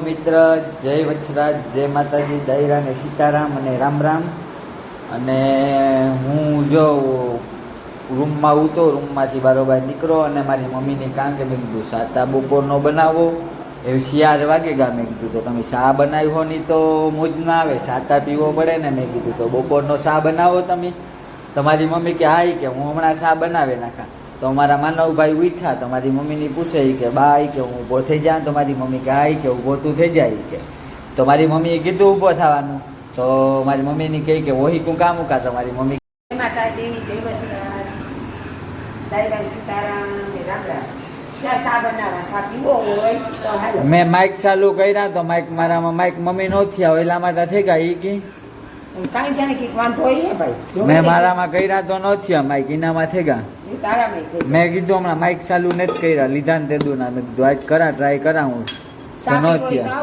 મિત્ર, જય વત્સરાજ જય માતાજી દયરા અને સીતારામ અને રામ રામ. અને હું જો રૂમમાં ઉતો રૂમમાંથી બારોબાર નીકળો અને મારી મમ્મીની કારણ કે મેં કીધું, સાતા બપોરનો બનાવો. એ શિયાળ વાગે ગા, મેં કીધું, તો તમે શા બનાવ્યો નહીં તો મોજ ના આવે, સાતા પીવો પડે ને. મેં કીધું, તો બપોરનો શા બનાવો તમે? તમારી મમ્મી કે, હા કે હું હમણાં શા બનાવે નાખા? તો મારા માનવભાઈ ઉઠ્યા તો મારી મમ્મીની પૂછે કે બા કે હું ઊભો થઈ જાય તો મારી મમ્મી હાઈ કે ઊભો તું થઈ જાય કે. તો મારી મમ્મીએ કીધું ઊભો થવાનું. તો મારી મમ્મીની કહી કે ઓહી કું કામ ઉકા. તો મારી મમ્મી માતાજી જય મેં માઇક ચાલુ કર્યા તો માઇક મારામાં માઇક મમ્મી નો થયા એટલા માટે થઈ ગયા ઈ કી. કાંઈ જાણે કંઈક વાંધો હોય ભાઈ. મેં મારામાં કર્યા તો નો થયા માઇક એનામાં થઈ ગયા. એ. મેં કીધું હમણાં માઇક ચાલુ નથી કર્યા લીધા ને તે ના મેં કીધું આજ કરા ટ્રાય કરા હું. તો નો થયા.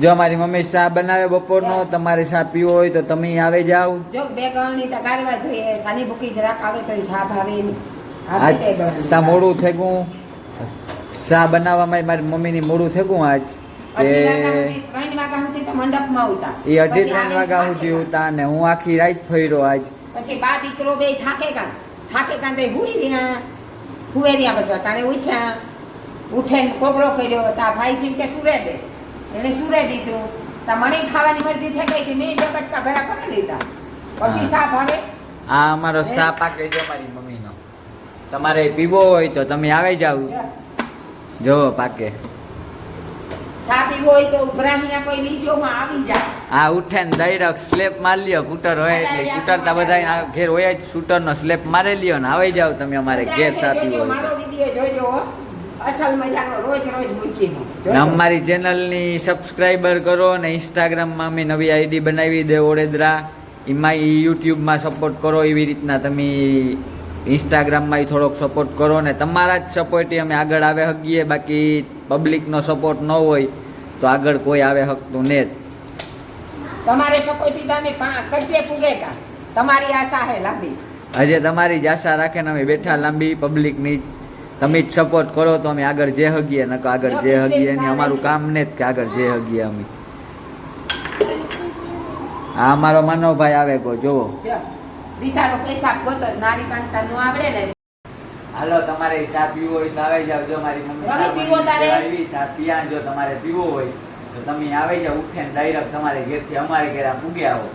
જો મારી મમ્મી શા બનાવે બપોરનો તમારે શા પીવો હોય તો તમે આવે જાવ જો બે ગણની તો કાઢવા જોઈએ. સાની ભૂકી જરાક આવે તો શા ભાવે તા મોડું થઈ ગયું શા બનાવવામાં મારી મમ્મીની મોડું થઈ ગયું આજ એ અઢી ત્રણ વાગ્યા સુધી. ઉતા ને હું આખી રાત ફર્યો આજ. પછી બા દીકરો બે થાકે કાં થાકે કાંતે હુઈ રહ્યા. હુએ રહ્યા પછી અટાણે ઉઠ્યા. ઉઠે કોગરો કર્યો. તા ભાઈ સિંહ કે સુરે દે એને સુરે દીધું તા મને ખાવાની મરજી થઈ ગઈ કે મેં બે કટકા ભેરા કરી દીધા પછી સાપ આવે. આ અમારો સાપ પાકે છે મારી મમ્મીનો. તમારે પીવો હોય તો તમે આવી જાવ જો પાકે. એવો હોય તો ઉભરાહીના કોઈ લીજો માં આવી જાય. હા ઉઠે ને દઈરક સ્લેપ મારી લ્યો કૂટર હોય એટલે કૂટરતા બધા આ ઘેર હોય જ શૂટરનો સ્લેપ મારી લ્યો ને આવી જાવ તમે અમારે ઘેર સાપી હોય મારો તો. વીડિયો જોજો અસલ મજાનો રોજ રોજ મૂકી દઉં. અમારી ચેનલની સબસ્ક્રાઈબર કરો અને ઇન્સ્ટાગ્રામમાં અમે નવી આઈડી બનાવી દે ઓડેદરા. એમાં યુટ્યુબમાં સપોર્ટ કરો એવી રીતના તમે ઇન્સ્ટાગ્રામમાં થોડોક સપોર્ટ કરો ને તમારા જ સપોર્ટથી અમે આગળ આવે શકીએ બાકી પબ્લિકનો સપોર્ટ ન હોય તો આગળ કોઈ આવે શકતું ને જ. તમારે સપોર્ટથી તમે કચ્ચે પૂગે કા? તમારી આશા હે લાંબી. હજે તમારી જ આશા રાખે ને અમે બેઠા લાંબી પબ્લિકની તમે જ સપોર્ટ કરો તો અમે આગળ જે હગીએ ને આગળ જે હગીએ ને અમારું કામ ને જ કે આગળ જે હગીએ અમે. આ અમારો માનવભાઈ આવે કો જોવો દિશાનો પેશાબ ગોતો નારી કાંતા નો આવડે ને. હાલો તમારે હિસાબ પીવો હોય તો આવી જાવ. જો મારી મમ્મી પીવો તારે? હિસાબ પીયા જો તમારે પીવો હોય તો તમે આવી જાવ. ઉઠે ને ડાયરેક્ટ તમારે ઘેરથી અમારે ઘેર આ પૂગે આવો.